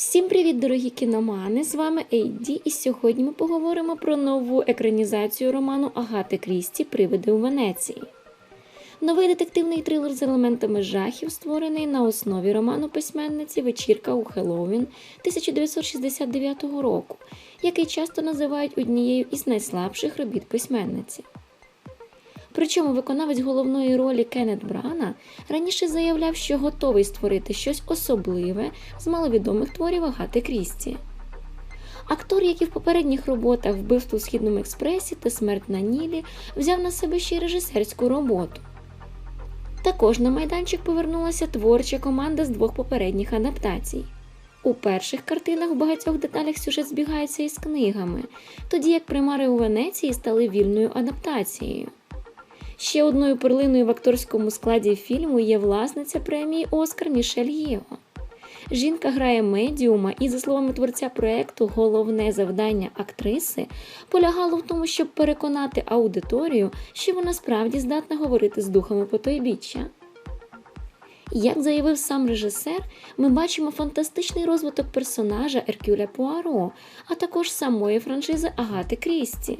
Всім привіт, дорогі кіномани! З вами Ейді, і сьогодні ми поговоримо про нову екранізацію роману Агати Крісті Привиди у Венеції. Новий детективний трилер з елементами жахів, створений на основі роману письменниці Вечірка у Хеллоуін 1969 року, який часто називають однією із найслабших робіт письменниці. Причому виконавець головної ролі Кеннет Брана раніше заявляв, що готовий створити щось особливе з маловідомих творів Агати Крісті. Актор, як і в попередніх роботах Вбивство у Східному експресі та Смерть на Нілі, взяв на себе ще й режисерську роботу. Також на майданчик повернулася творча команда з двох попередніх адаптацій. У перших картинах в багатьох деталях сюжет збігається із книгами, тоді як примари у Венеції стали вільною адаптацією. Ще одною перлиною в акторському складі фільму є власниця премії Оскар Мішель Єго. Жінка грає медіума, і, за словами творця проекту, головне завдання актриси полягало в тому, щоб переконати аудиторію, що вона справді здатна говорити з духами потойбіччя. Як заявив сам режисер, ми бачимо фантастичний розвиток персонажа Еркюля Пуаро, а також самої франшизи Агати Крісті.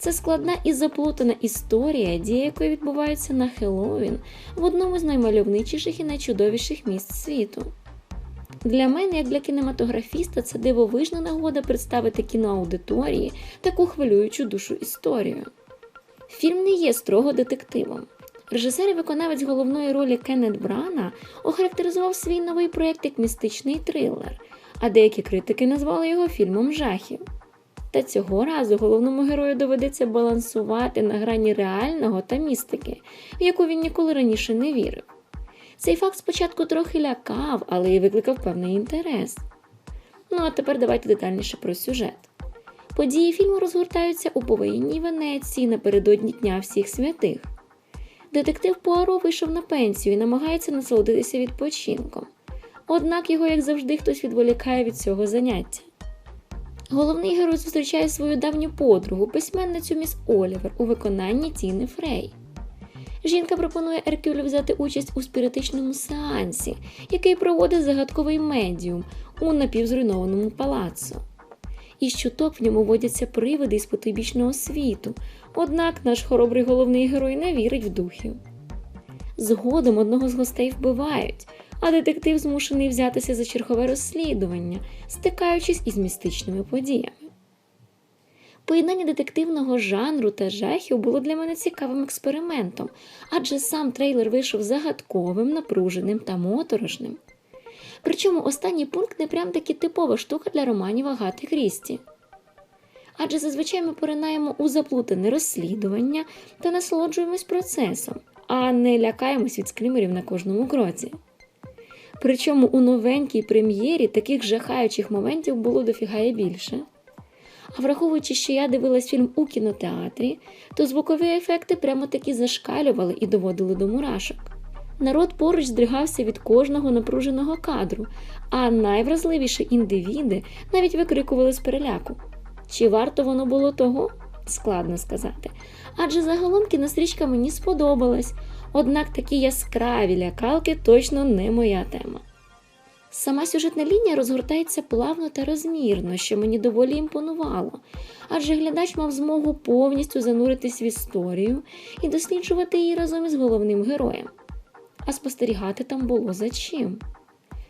Це складна і заплутана історія, дія якої відбувається на Хеллоуін в одному з наймальовничіших і найчудовіших місць світу. Для мене, як для кінематографіста, це дивовижна нагода представити кіноаудиторії таку хвилюючу душу історію. Фільм не є строго детективом. Режисер і виконавець головної ролі Кеннет Брана охарактеризував свій новий проєкт як містичний трилер, а деякі критики назвали його фільмом жахів. Та цього разу головному герою доведеться балансувати на грані реального та містики, в яку він ніколи раніше не вірив. Цей факт спочатку трохи лякав, але й викликав певний інтерес. Ну а тепер давайте детальніше про сюжет. Події фільму розгортаються у повоєнній Венеції напередодні Дня всіх святих. Детектив Пуаро вийшов на пенсію і намагається насолодитися відпочинком. Однак його, як завжди, хтось відволікає від цього заняття. Головний герой зустрічає свою давню подругу, письменницю міс Олівер у виконанні Тіни Фрей. Жінка пропонує Еркюлю взяти участь у спіритичному сеансі, який проводить загадковий медіум у напівзруйнованому палацу. І щуток в ньому водяться привиди із потойбічного світу, однак наш хоробрий головний герой не вірить в духів. Згодом одного з гостей вбивають, а детектив змушений взятися за чергове розслідування, стикаючись із містичними подіями. Поєднання детективного жанру та жахів було для мене цікавим експериментом, адже сам трейлер вийшов загадковим, напруженим та моторошним. Причому останній пункт не прям таки типова штука для романів Агати Крісті. Адже зазвичай ми поринаємо у заплутане розслідування та насолоджуємось процесом, а не лякаємось від скримерів на кожному кроці. Причому у новенькій прем'єрі таких жахаючих моментів було дофіга і більше. А враховуючи, що я дивилась фільм у кінотеатрі, то звукові ефекти прямо таки зашкалювали і доводили до мурашок. Народ поруч здригався від кожного напруженого кадру, а найвразливіші індивіди навіть викрикували з переляку. Чи варто воно було того? Складно сказати. Адже загалом кінострічка мені сподобалась, однак такі яскраві лякалки точно не моя тема. Сама сюжетна лінія розгортається плавно та розмірно, що мені доволі імпонувало, адже глядач мав змогу повністю зануритись в історію і досліджувати її разом із головним героєм. А спостерігати там було за чим.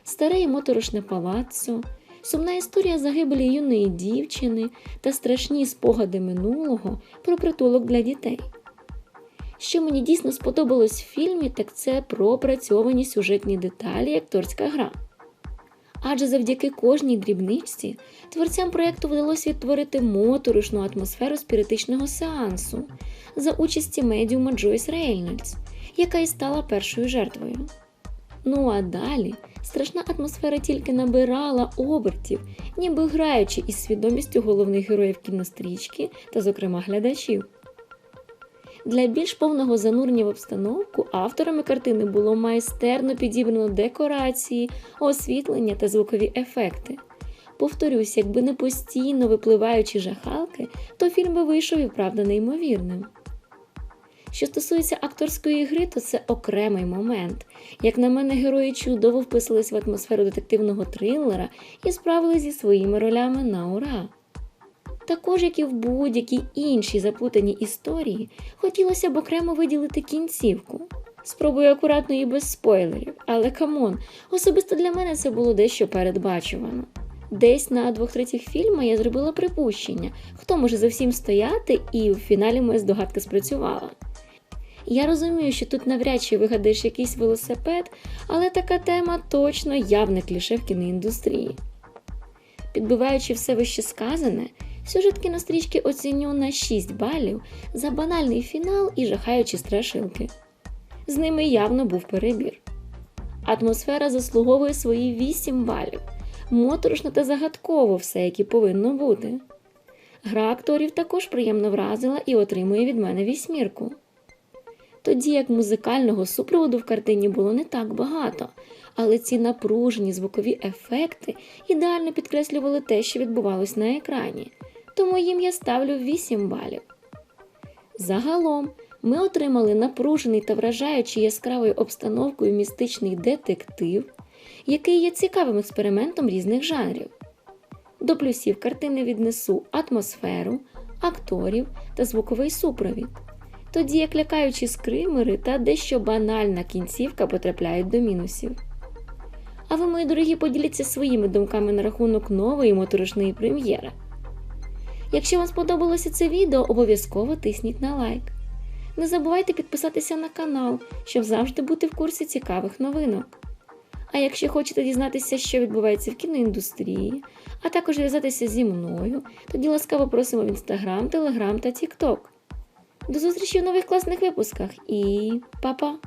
Старе і моторошне палаццо, сумна історія загибелі юної дівчини та страшні спогади минулого про притулок для дітей. Що мені дійсно сподобалось в фільмі, так це пропрацьовані сюжетні деталі і акторська гра. Адже завдяки кожній дрібничці творцям проєкту вдалося відтворити моторошну атмосферу спіритичного сеансу за участі медіума Джойс Рейнольдс, яка і стала першою жертвою. Ну а далі страшна атмосфера тільки набирала обертів, ніби граючи із свідомістю головних героїв кінострічки та, зокрема, глядачів. Для більш повного занурення в обстановку авторами картини було майстерно підібрано декорації, освітлення та звукові ефекти. Повторюсь, якби не постійно випливаючі жахалки, то фільм би вийшов і правда неймовірним. Що стосується акторської гри, то це окремий момент. Як на мене, герої чудово вписались в атмосферу детективного трилера і справились зі своїми ролями на ура. Також, як і в будь-якій іншій заплутаній історії, хотілося б окремо виділити кінцівку. Спробую акуратно і без спойлерів, але камон, особисто для мене це було дещо передбачувано. Десь на двох третіх фільму я зробила припущення, хто може за всім стояти, і в фіналі моя здогадка спрацювала. Я розумію, що тут навряд чи вигадаєш якийсь велосипед, але така тема точно явне кліше в кіноіндустрії. Підбиваючи все вище сказане, сюжет кінострічки оціню на 6 балів за банальний фінал і жахаючі страшилки. З ними явно був перебір. Атмосфера заслуговує свої 8 балів. Моторошно та загадково все, як і повинно бути. Гра акторів також приємно вразила і отримує від мене вісьмірку. Тоді як музикального супроводу в картині було не так багато, але ці напружені звукові ефекти ідеально підкреслювали те, що відбувалось на екрані, тому їм я ставлю 8 балів. Загалом ми отримали напружений та вражаючий яскравою обстановкою містичний детектив, який є цікавим експериментом різних жанрів. До плюсів картини віднесу атмосферу, акторів та звуковий супровід, тоді як лякаючі скримери та дещо банальна кінцівка потрапляють до мінусів. А ви, мої дорогі, поділіться своїми думками на рахунок нової моторошної прем'єри. Якщо вам сподобалося це відео, обов'язково тисніть на лайк. Не забувайте підписатися на канал, щоб завжди бути в курсі цікавих новинок. А якщо хочете дізнатися, що відбувається в кіноіндустрії, а також зв'язатися зі мною, тоді ласкаво просимо в інстаграм, телеграм та тікток. До зустрічі в нових класних випусках і па-па!